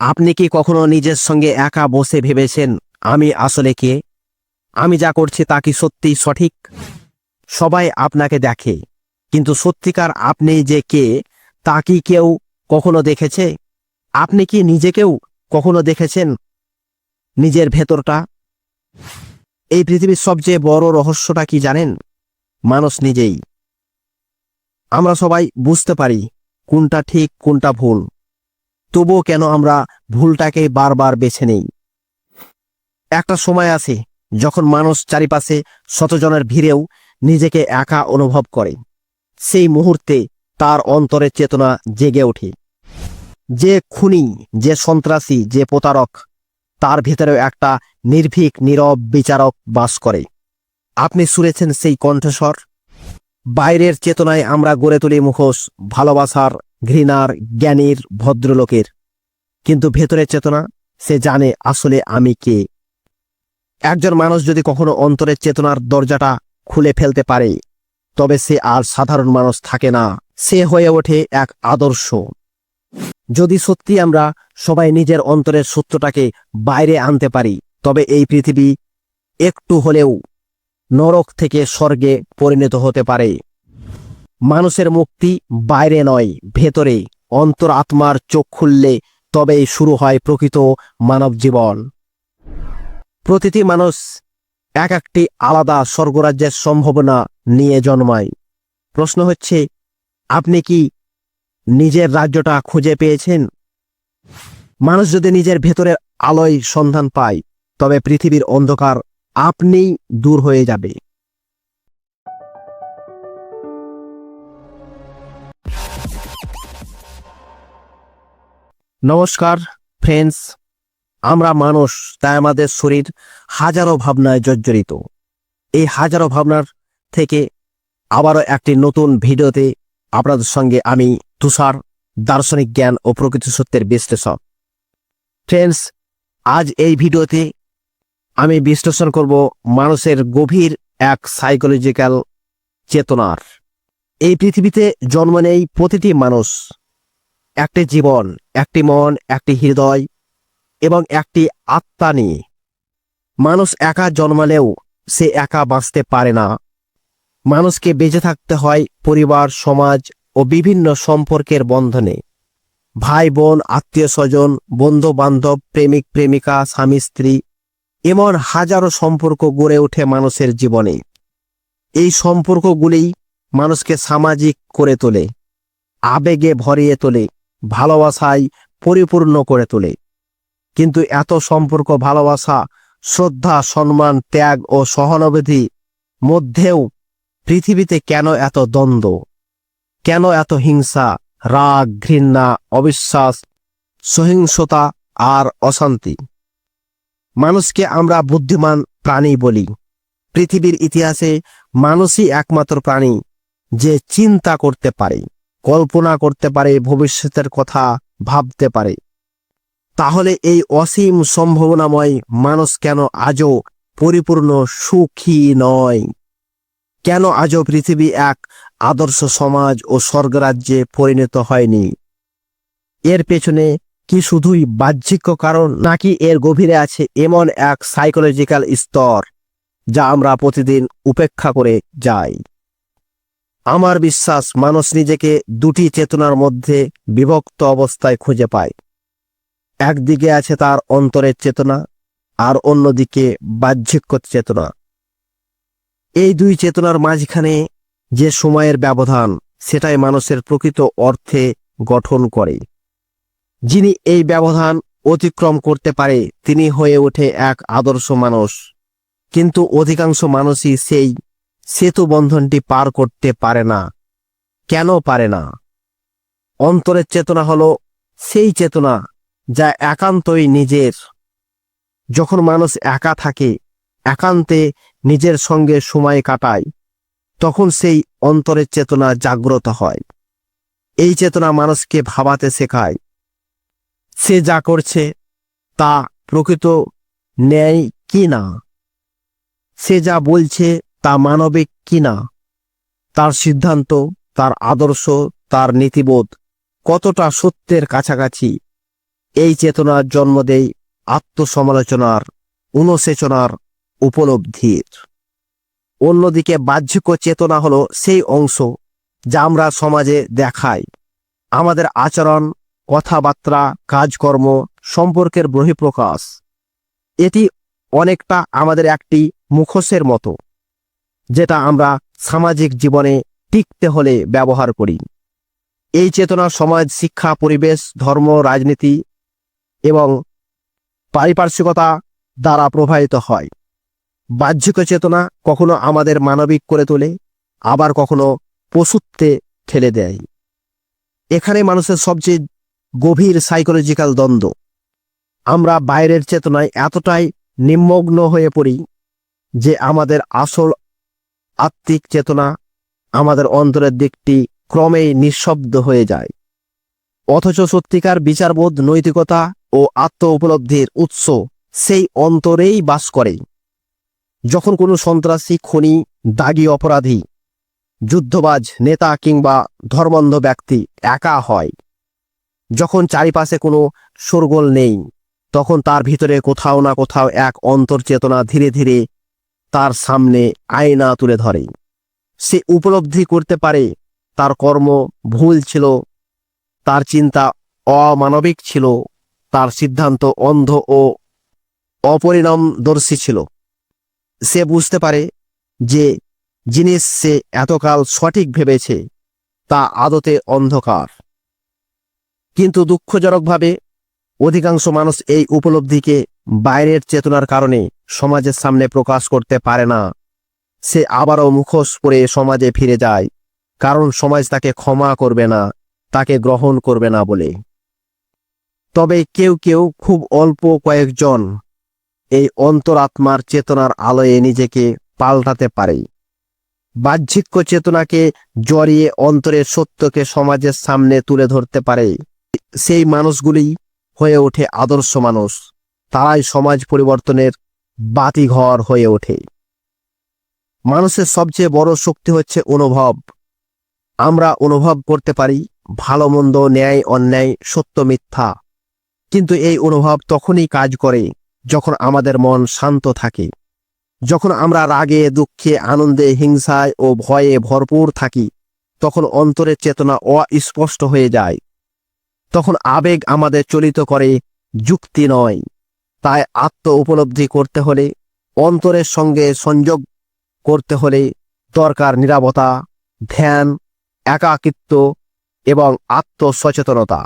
আপনি কি কখনো নিজের সঙ্গে একা বসে ভেবেছেন, আমি আসলে কে? আমি যা করছি তা কি সত্যিই সঠিক? সবাই আপনাকে দেখে, কিন্তু সত্যিকার আপনি যে কে, তা কি কেউ কখনো দেখেছে? আপনি কি নিজেকেও কখনো দেখেছেন? নিজের ভেতরটা? এই পৃথিবীর সবচেয়ে বড় রহস্যটা কি জানেন? মানুষ নিজেই। আমরা সবাই বুঝতে পারি কোনটা ঠিক, কোনটা ভুল। তবুও কেন আমরা ভুলটাকে বারবার বেছে নেই? একটা সময় আছে যখন মানুষ চারিপাশে শতজনের ভিড়েও নিজেকে একা অনুভব করে। সেই মুহূর্তে তার অন্তরের চেতনা জেগে ওঠে। যে খুনি, যে সন্ত্রাসী, যে প্রতারক, তার ভেতরেও একটা নির্ভীক, নীরব বিচারক বাস করে। আপনি শুনেছেন সেই কণ্ঠস্বর? বাইরের চেতনায় আমরা গড়ে তুলি মুখোশ, ভালোবাসার ঘৃণার, জ্ঞানীর, ভদ্রলোকের। কিন্তু ভেতরের চেতনা, সে জানে আসলে আমি কে। একজন মানুষ যদি কখনো অন্তরের চেতনার দরজাটা খুলে ফেলতে পারে, তবে সে আর সাধারণ মানুষ থাকে না। সে হয়ে ওঠে এক আদর্শ। যদি সত্যি আমরা সবাই নিজের অন্তরের সত্যটাকে বাইরে আনতে পারি, তবে এই পৃথিবী একটু হলেও নরক থেকে স্বর্গে পরিণত হতে পারে। মানুষের মুক্তি বাইরে নয়, ভেতরে। অন্তর আত্মার চোখ খুললে তবেই শুরু হয় প্রকৃত মানব জীবন। প্রতিটি মানুষ এক একটি আলাদা স্বর্গরাজ্যের সম্ভাবনা নিয়ে জন্মায়। প্রশ্ন হচ্ছে, আপনি কি নিজের রাজ্যটা খুঁজে পেয়েছেন? মানুষ যদি নিজের ভেতরের আলোয় সন্ধান পায়, তবে পৃথিবীর অন্ধকার আপনিই দূর হয়ে যাবে। নমস্কার ফ্রেন্ডস আমরা মানুষ, তাই আমাদের শরীর হাজারো ভাবনায় জর্জরিত। এই হাজারো ভাবনার থেকে আবারও একটি নতুন ভিডিওতে আপনাদের সঙ্গে আমি তুষার, দার্শনিক জ্ঞান ও প্রকৃতি সত্যের বিশ্লেষক। ফ্রেন্ডস আজ এই ভিডিওতে আমি বিশ্লেষণ করব মানুষের গভীর এক সাইকোলজিক্যাল চেতনার। এই পৃথিবীতে জন্ম নেই প্রতিটি মানুষ। একটি জীবন, একটি মন, একটি হৃদয় এবং একটি আত্মা নিয়ে। মানুষ একা জন্মালেও সে একা বাঁচতে পারে না। মানুষকে বেঁচে থাকতে হয় পরিবার, সমাজ ও বিভিন্ন সম্পর্কের বন্ধনে। ভাই, বোন, আত্মীয় স্বজন বন্ধু বান্ধব প্রেমিক, প্রেমিকা, স্বামী, স্ত্রী এমন হাজারো সম্পর্ক গড়ে ওঠে মানুষের জীবনে। এই সম্পর্কগুলি মানুষকে সামাজিক করে তোলে, আবেগে ভরিয়ে তোলে। ভালোবাসায় পরিপূর্ণ করে তোলে। কিন্তু এত সম্পর্ক, ভালোবাসা, শ্রদ্ধা, সম্মান, ত্যাগ ও সহানুভূতি মধ্যেও পৃথিবীতে কেন এত দ্বন্দ্ব? কেন এত হিংসা, রাগ, ঘৃণা, অবিশ্বাস, সহিংসতা আর অশান্তি? মানুষকে আমরা বুদ্ধিমান প্রাণী বলি। পৃথিবীর ইতিহাসে মানুষই একমাত্র প্রাণী যে চিন্তা করতে পারে। কল্পনা করতে পারে, ভবিষ্যতের কথা ভাবতে পারে। তাহলে এই অসীম সম্ভাবনাময় মানুষ কেন আজও পরিপূর্ণ সুখী নয়? কেন আজও পৃথিবী এক আদর্শ সমাজ ও স্বর্গরাজ্যে পরিণত হয়নি? এর পেছনে কি শুধুই বাহ্যিক কারণ, নাকি এর গভীরে আছে এমন এক সাইকোলজিক্যাল স্তর, যা আমরা প্রতিদিন উপেক্ষা করে যাই? আমার বিশ্বাস মানুষ নিজেকে দুটি চেতনার মধ্যে বিভক্ত অবস্থায় খুঁজে পায়। একদিকে আছে তার অন্তরের চেতনা আর অন্যদিকে বাহ্যিক চেতনা। এই দুই চেতনার মাঝখানে যে সময়ের ব্যবধান, সেটাই মানুষের প্রকৃত অর্থে গঠন করে। যিনি এই ব্যবধান অতিক্রম করতে পারে, তিনি হয়ে ওঠে এক আদর্শ মানুষ। কিন্তু অধিকাংশ মানুষই সেই সেতু বন্ধনটি পার করতে পারে না। কেন পারে না? অন্তরের চেতনা হলো সেই চেতনা যা একান্তই নিজের। যখন মানুষ একা থাকে, একান্তে নিজের সঙ্গে সময় কাটায়, তখন সেই অন্তরের চেতনা জাগ্রত হয়। এই চেতনা মানুষকে ভাবাতে শেখায়, সে যা করছে তা প্রকৃত ন্যায় কি না? সে যা বলছে তা মানবিক কিনা? তার সিদ্ধান্ত, তার আদর্শ, তার নীতিবোধ কতটা সত্যের কাছাকাছি? এই চেতনার জন্ম দেয় আত্মসমালোচনার, অনুশোচনার উপলব্ধির। অন্যদিকে বাহ্যিক চেতনা হলো সেই অংশ যা আমরা সমাজে দেখাই। আমাদের আচরণ, কথাবার্তা, কাজকর্ম সম্পর্কের বহিঃপ্রকাশ। এটি অনেকটা আমাদের একটি মুখোশের মতো। যেটা আমরা সামাজিক জীবনে টিকতে হলে ব্যবহার করি। এই চেতনা সমাজ, শিক্ষা, পরিবেশ, ধর্ম, রাজনীতি এবং পারিপার্শ্বিকতা দ্বারা প্রভাবিত হয়। বাহ্যিক চেতনা কখনো আমাদের মানবিক করে তোলে, আবার কখনো পশুত্বে ঠেলে দেয়। এখানে মানুষের সবচেয়ে গভীর সাইকোলজিক্যাল দ্বন্দ্ব। আমরা বাইরের চেতনায় এতটাই নিমগ্ন হয়ে পড়ি যে আমাদের আসল আত্মিক চেতনা আমাদের অন্তরের দিকটি ক্রমেই নিঃশব্দ হয়ে যায়। অথচ সত্যিকার বিচারবোধ, নৈতিকতা ও আত্ম উপলব্ধির উৎস সেই অন্তরেই বাস করে। যখন কোনো সন্ত্রাসী, খনি, দাগী অপরাধী, যুদ্ধবাজ, নেতা কিংবা ধর্মন্ধ ব্যক্তি একা হয়, যখন চারিপাশে কোনো শোরগোল নেই, তখন তার ভিতরে কোথাও না কোথাও এক অন্তর্চেতনা ধীরে ধীরে তার সামনে আয়না তুলে ধরে। সে উপলব্ধি করতে পারে, তার কর্ম ভুল ছিল, তার চিন্তা অমানবিক ছিল, তার সিদ্ধান্ত অন্ধ ও অপরিণামদর্শী ছিল। সে বুঝতে পারে যে জিনিস সে এতকাল সঠিক ভেবেছে, তা আদতে অন্ধকার। কিন্তু দুঃখজনকভাবে অধিকাংশ মানুষ এই উপলব্ধিকে বাইরের চেতনার কারণে সমাজের সামনে প্রকাশ করতে পারে না। সে আবারও মুখোশ পরে সমাজে ফিরে যায়, কারণ সমাজ তাকে ক্ষমা করবে না, তাকে গ্রহণ করবে না বলে। তবে কেউ কেউ খুব অল্প কয়েকজন এই অন্তরাত্মার চেতনার আলোয়ে নিজেকে পাল্টাতে পারে। বাহ্যিক চেতনাকে জড়িয়ে অন্তরের সত্যকে সমাজের সামনে তুলে ধরতে পারে। সেই মানুষগুলি হয়ে ওঠে আদর্শ মানুষ। তারাই সমাজ পরিবর্তনের বাতিঘর হয়ে ওঠে। মানুষের সবচেয়ে বড় শক্তি হচ্ছে অনুভব। আমরা অনুভব করতে পারি ভালো, মন্দ, ন্যায়, অন্যায়, সত্য, মিথ্যা। কিন্তু এই অনুভব তখনই কাজ করে যখন আমাদের মন শান্ত থাকে। যখন আমরা রাগে, দুঃখে, আনন্দে, হিংসায় ও ভয়ে ভরপুর থাকি, তখন অন্তরের চেতনা অস্পষ্ট হয়ে যায়। তখন আবেগ আমাদের চলিত করে যুক্তি নয়। তাই আত্ম উপলব্ধি করতে হলে, অন্তরের সঙ্গে সংযোগ করতে হলে দরকার নিরাপত্তা, ধ্যান, একাকিত্ব এবং আত্মসচেতনতা।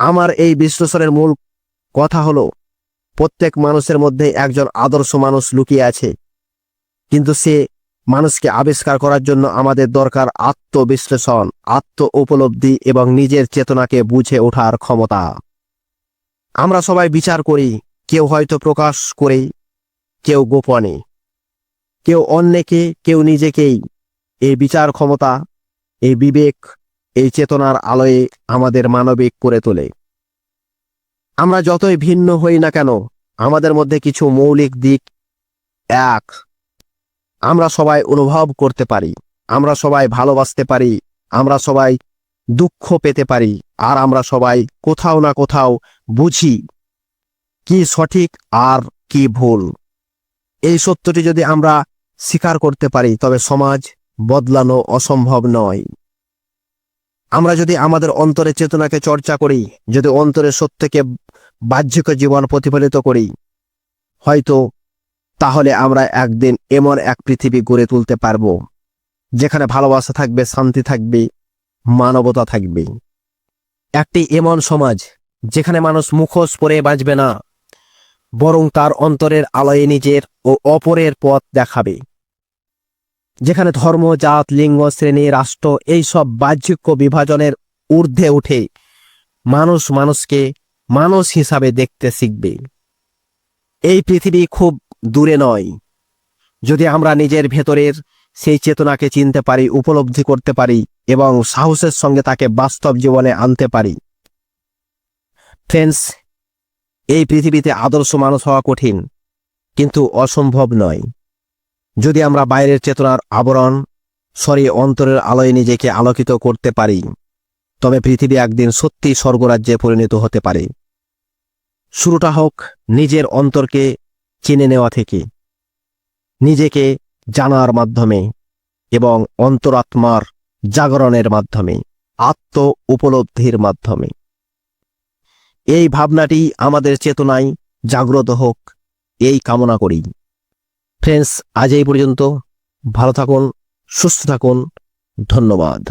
আমার এই বিশ্লেষণের মূল কথা হলো, প্রত্যেক মানুষের মধ্যে একজন আদর্শ মানুষ লুকিয়ে আছে। কিন্তু সে মানুষকে আবিষ্কার করার জন্য আমাদের দরকার আত্মবিশ্লেষণ আত্ম উপলব্ধি এবং নিজের চেতনাকে বুঝে ওঠার ক্ষমতা। আমরা সবাই বিচার করি, কেউ হয়তো প্রকাশ করে কেউ গোপনে। কেউ অন্যকে, কেউ নিজেকেই। এই বিচার ক্ষমতা, এই বিবেক, এই চেতনার আলোয়ে আমাদের মানবিক করে তোলে। আমরা যতই ভিন্ন হই না কেন, আমাদের মধ্যে কিছু মৌলিক দিক এক। আমরা সবাই অনুভব করতে পারি, আমরা সবাই ভালোবাসতে পারি, আমরা সবাই দুঃখ পেতে পারি, আর আমরা সবাই কোথাও না কোথাও বুঝি কি সঠিক আর কি ভুল। এই সত্যটি যদি আমরা স্বীকার করতে পারি, তবে সমাজ বদলানো অসম্ভব নয়। আমরা যদি আমাদের অন্তরের চেতনাকে চর্চা করি, যদি অন্তরের সত্যকে বাহ্যিক জীবন প্রতিফলিত করি, হয়তো তাহলে আমরা একদিন এমন এক পৃথিবী গড়ে তুলতে পারব, যেখানে ভালোবাসা থাকবে, শান্তি থাকবে মানবতা থাকবে। একটি এমন সমাজ যেখানে মানুষ মুখোশ পরে বাঁচবে না, বরং তার অন্তরের আলোয় নিজের ও অপরের পথ দেখাবে। যেখানে ধর্ম, জাত, লিঙ্গ, শ্রেণি, রাষ্ট্র এই সব বাহ্যিক বিভাজনের ঊর্ধ্বে উঠে মানুষ মানুষকে মানুষ হিসাবে দেখতে শিখবে। এই পৃথিবী খুব দূরে নয়। যদি আমরা নিজের ভেতরের সেই চেতনাকে চিনতে পারি, উপলব্ধি করতে পারি এবং সাহসের সঙ্গে তাকে বাস্তব জীবনে আনতে পারি। ফ্রেন্ডস, এই পৃথিবীতে আদর্শ মানুষ হওয়া কঠিন, কিন্তু অসম্ভব নয়। যদি আমরা বাইরের চেতনার আবরণ সরিয়ে অন্তরের আলোয় নিজেকে আলোকিত করতে পারি, তবে পৃথিবী একদিন সত্যি স্বর্গরাজ্যে পরিণত হতে পারে। শুরুটা হোক নিজের অন্তরকে চিনে নেওয়া থেকে। নিজেকে জানার মাধ্যমে এবং অন্তরাত্মার জাগরণের মাধ্যমে, আত্ম উপলব্ধির মাধ্যমে। এই ভাবনাটি আমাদের চেতনায় জাগ্রত হোক, এই কামনা করি। ফ্রেন্ডস, আজ এই পর্যন্ত। ভালো থাকুন, সুস্থ থাকুন। ধন্যবাদ।